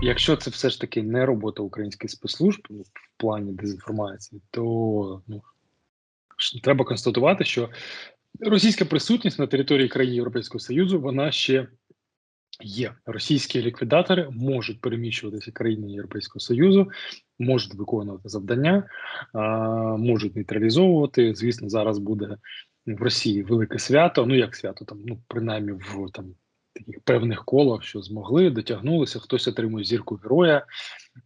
Якщо це все ж таки не робота українських спецслужб ну, в плані дезінформації, то ну, треба констатувати, що російська присутність на території країн Європейського Союзу вона ще є. Російські ліквідатори можуть переміщуватися країни Європейського Союзу, можуть виконувати завдання, а, можуть нейтралізовувати. Звісно, зараз буде в Росії велике свято. Ну як свято, там ну принаймні в там таких певних колах, що змогли, дотягнулися. Хтось отримує зірку героя.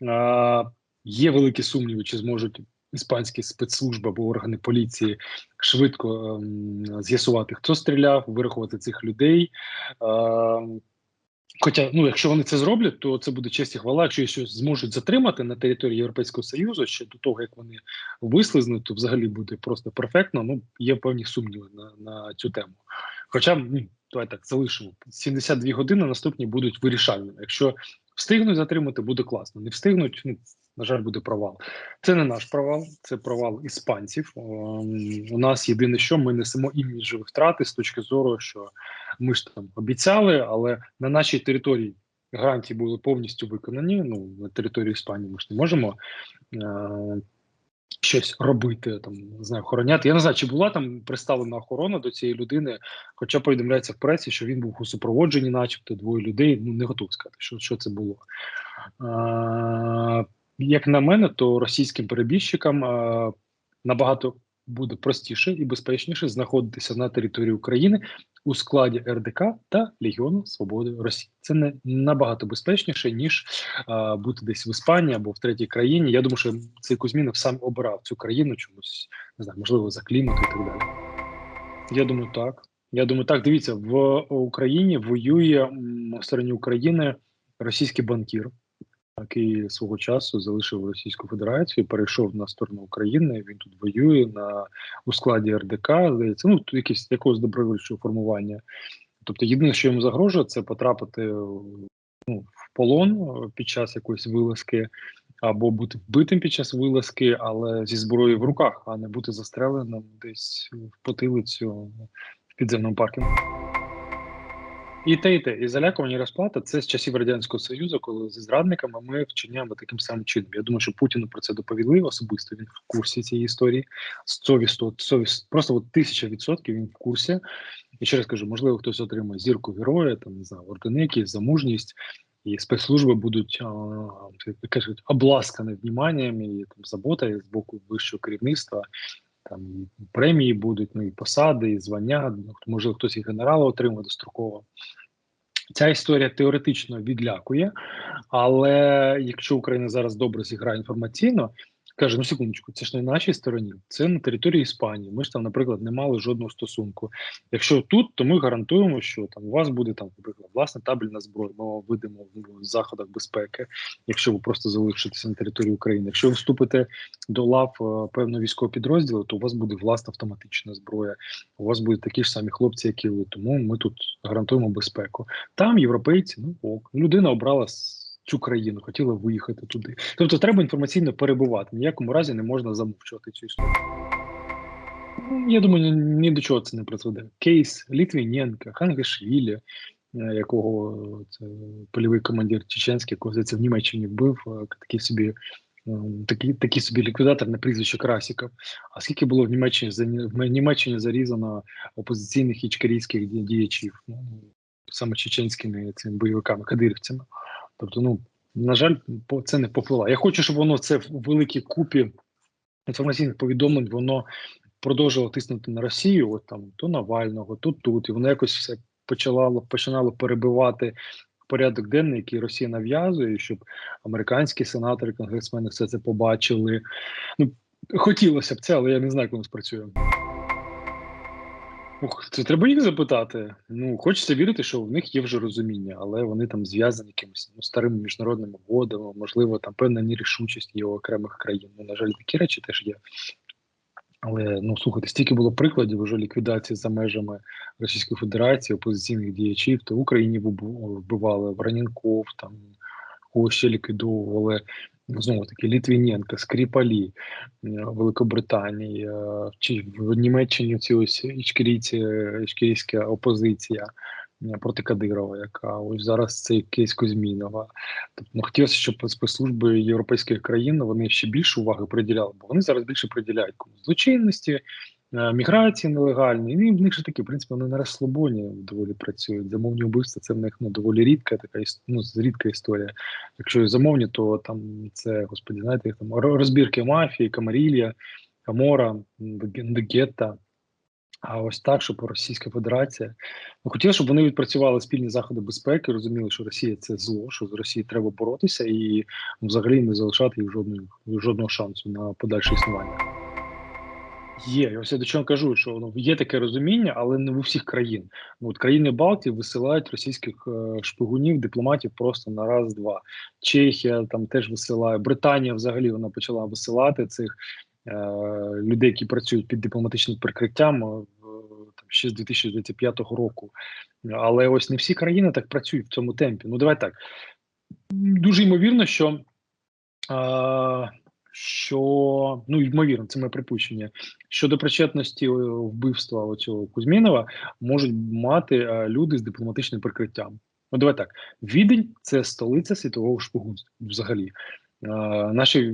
А, Є великі сумніви, чи зможуть іспанські спецслужби або органи поліції швидко ем, з'ясувати, хто стріляв, вирахувати цих людей. Е, Хоча, ну, якщо вони це зроблять, то це буде честь і хвала. Якщо щось зможуть затримати на території Європейського Союзу ще до того, як вони вислизнуть, то взагалі буде просто перфектно. Ну є певні сумніви на на цю тему. Хоча давай так залишимо 72 години. Наступні будуть вирішальними. Якщо встигнуть затримати, буде класно. Не встигнуть, ну на жаль, буде провал. Це не наш провал, це провал іспанців. У нас єдине, що ми несемо іміджові втрати з точки зору, що ми ж там обіцяли, але на нашій території гарантії були повністю виконані. Ну на території Іспанії ми ж не можемо. Е Щось робити там не знаю, охороняти. Я не знаю, чи була там представлена охорона до цієї людини, хоча повідомляється в пресі, що він був у супроводженні, начебто двоє людей. Ну не готов сказати, що що це було. А, як на мене, то російським перебіжчикам а, набагато буде простіше і безпечніше знаходитися на території України у складі РДК та Легіону Свободи Росії. Це не набагато безпечніше ніж а, бути десь в Іспанії або в третій країні. Я думаю, що цей Кузьмінов сам обирав цю країну чомусь не знаю, можливо, за клімат і так далі. Я думаю, так. Я думаю, так дивіться в Україні воює в стороні України російський банкір який свого часу залишив Російську Федерацію, перейшов на сторону України. Він тут воює на у складі РДК. Здається, ну якийсь якогось добровольчого формування. Тобто, єдине, що йому загрожує, це потрапити ну, в полон під час якоїсь вилазки, або бути вбитим під час вилазки, але зі зброєю в руках, а не бути застреленим десь в потилицю в підземному паркінгу. І те, і те, і залякування розплата це з часів радянського союзу, коли зі зрадниками ми вчиняємо таким самим чином. Я думаю, що Путіну про це доповіли особисто. Він в курсі цієї історії. Совісто совість просто от тисяча відсотків. Він в курсі. І ще раз кажу, можливо, хтось отримає зірку героя, там не знаю, ордени якісь за мужність, і спецслужби будуть кажуть обласкані вниманням і там заботою з боку вищого керівництва. Там і премії будуть, ну і посади, і звання. Можливо, хтось і генерала отримує достроково. Ця історія теоретично відлякує, але якщо Україна зараз добре зіграє інформаційно, каже: ну секундочку, це ж не на нашій стороні, це на території Іспанії. Ми ж там, наприклад, не мали жодного стосунку. Якщо тут, то ми гарантуємо, що там у вас буде там, наприклад, власна табельна зброя. Ми вам видимо в заходах безпеки, якщо ви просто залишитеся на території України. Якщо ви вступите до лав е, певного військового підрозділу, то у вас буде власна автоматична зброя. У вас будуть такі ж самі хлопці, як і ви. Тому ми тут гарантуємо безпеку. Там європейці, ну ок, людина обрала цю країну, хотіла виїхати туди. Тобто треба інформаційно перебувати. Ніякому разі не можна замовчувати цю історію. Ну, я думаю, ні, до чого це не призведе. Кейс Літвіненка, Хангешвілі, е, якого це польовий командир Чеченський, якого здається, в Німеччині вбив, е, такий собі. Е, такий такий собі ліквідатор на прізвище Красіков. А скільки було в Німеччині в Німеччині зарізано опозиційних ічкарійських діячів, ну, саме чеченськими цими бойовиками, кадирівцями? Тобто, ну на жаль, це не попливає. Я хочу, щоб воно це в великій купі інформаційних повідомлень воно продовжувало тиснути на Росію, от там то Навального, то тут, і воно якось все почало починало перебивати порядок денний, який Росія нав'язує, щоб американські сенатори, конгресмени все це побачили. Ну хотілося б це, але я не знаю, як воно спрацює. Ух, це треба їх запитати. Ну, хочеться вірити, що в них є вже розуміння, але вони там зв'язані якимись ну, старими міжнародними угодами, можливо, там певна нерішучість є у окремих країн. Ну, на жаль, такі речі теж є. Але ну слухайте, стільки було прикладів уже ліквідації за межами Російської Федерації, опозиційних діячів, то в Україні вбивали Вранінков, там кого ще ліквідовували знову таки Літвіненка, Скріпалі е, Великобританії, е, чи в Німеччині ці ось ічкерійська опозиція. е, проти Кадирова, яка ось зараз це кейс Кузьмінова. Тобто ну, хотілося, щоб спецслужби європейських країн вони ще більше уваги приділяли, бо вони зараз більше приділяють злочинності, міграції нелегальні. І в них же такі, в принципі, вони на розслабоні доволі працюють. Замовні вбивства це в них ну, доволі рідка така ну, рідка історія. Якщо замовні, то там це, господі, знаєте, там розбірки мафії, Камарілля, Камора, Гетта. А ось так, щоб Російська Федерація ну, хотіла, щоб вони відпрацювали спільні заходи безпеки, розуміли, що Росія це зло, що з Росією треба боротися і ну, взагалі не залишати їх жодного, жодного шансу на подальше існування. Є, я я до чого кажу, що ну, є таке розуміння, але не в усіх країн. Ну, от країни Балтії висилають російських е, шпигунів, дипломатів просто на раз-два. Чехія там теж висилає, Британія взагалі вона почала висилати цих е, людей, які працюють під дипломатичним прикриттям е, там, ще з 2025 року. Але ось не всі країни так працюють в цьому темпі. Ну давай так. Дуже ймовірно, що. Е, що ну ймовірно, це моє припущення. Щодо причетності е, вбивства оцього Кузьмінова можуть мати е, люди з дипломатичним прикриттям. Ну, давай так. Відень це столиця світового шпигунства взагалі. Е, наші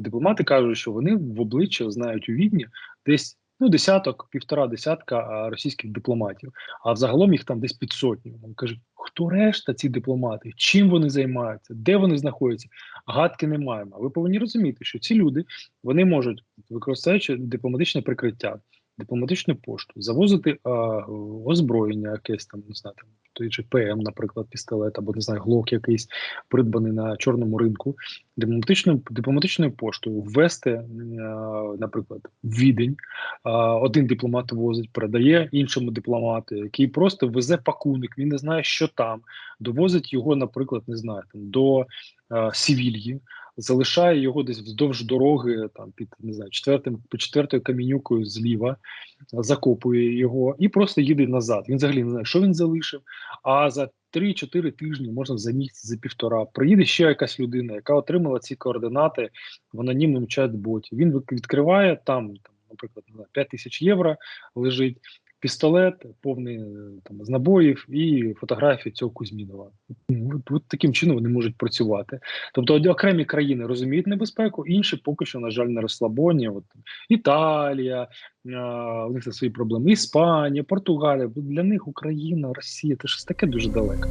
дипломати кажуть, що вони в обличчя знають у Відні десь ну, десяток, півтора десятка російських дипломатів, а взагалом їх там десь під сотню. Вони кажуть, хто решта ці дипломати, чим вони займаються, де вони знаходяться? Гадки не маємо. Ви повинні розуміти, що ці люди вони можуть, використовуючи дипломатичне прикриття, дипломатичну пошту, завозити а, озброєння, якесь там, не знаю, там той же ПМ, наприклад, пістолет, або не знаю, глок якийсь придбаний на чорному ринку, дипломатичною дипломатичною поштою ввести, е, наприклад, відень. е, Один дипломат возить, передає іншому дипломату, який просто везе пакунок, він не знає, що там, довозить його, наприклад, не знаю, там до е, Севільї, залишає його десь вздовж дороги, там під не знаю, четвертим під четвертою камінюкою зліва, закопує його і просто їде назад. Він взагалі не знає, що він залишив. А за 3-4 тижні, можна за місяць, за півтора, приїде ще якась людина, яка отримала ці координати в анонімному чат-боті. Він відкриває там, там наприклад, не знаю, 5 тисяч євро лежить. Пістолет повний е, там з набоїв і фотографії цього Кузьмінова. От, от таким чином вони можуть працювати. Тобто окремі країни розуміють небезпеку, інші поки що, на жаль, на розслабоні. От Італія, а, у них це свої проблеми. Іспанія, Португалія. Для них Україна, Росія це щось таке дуже далеке.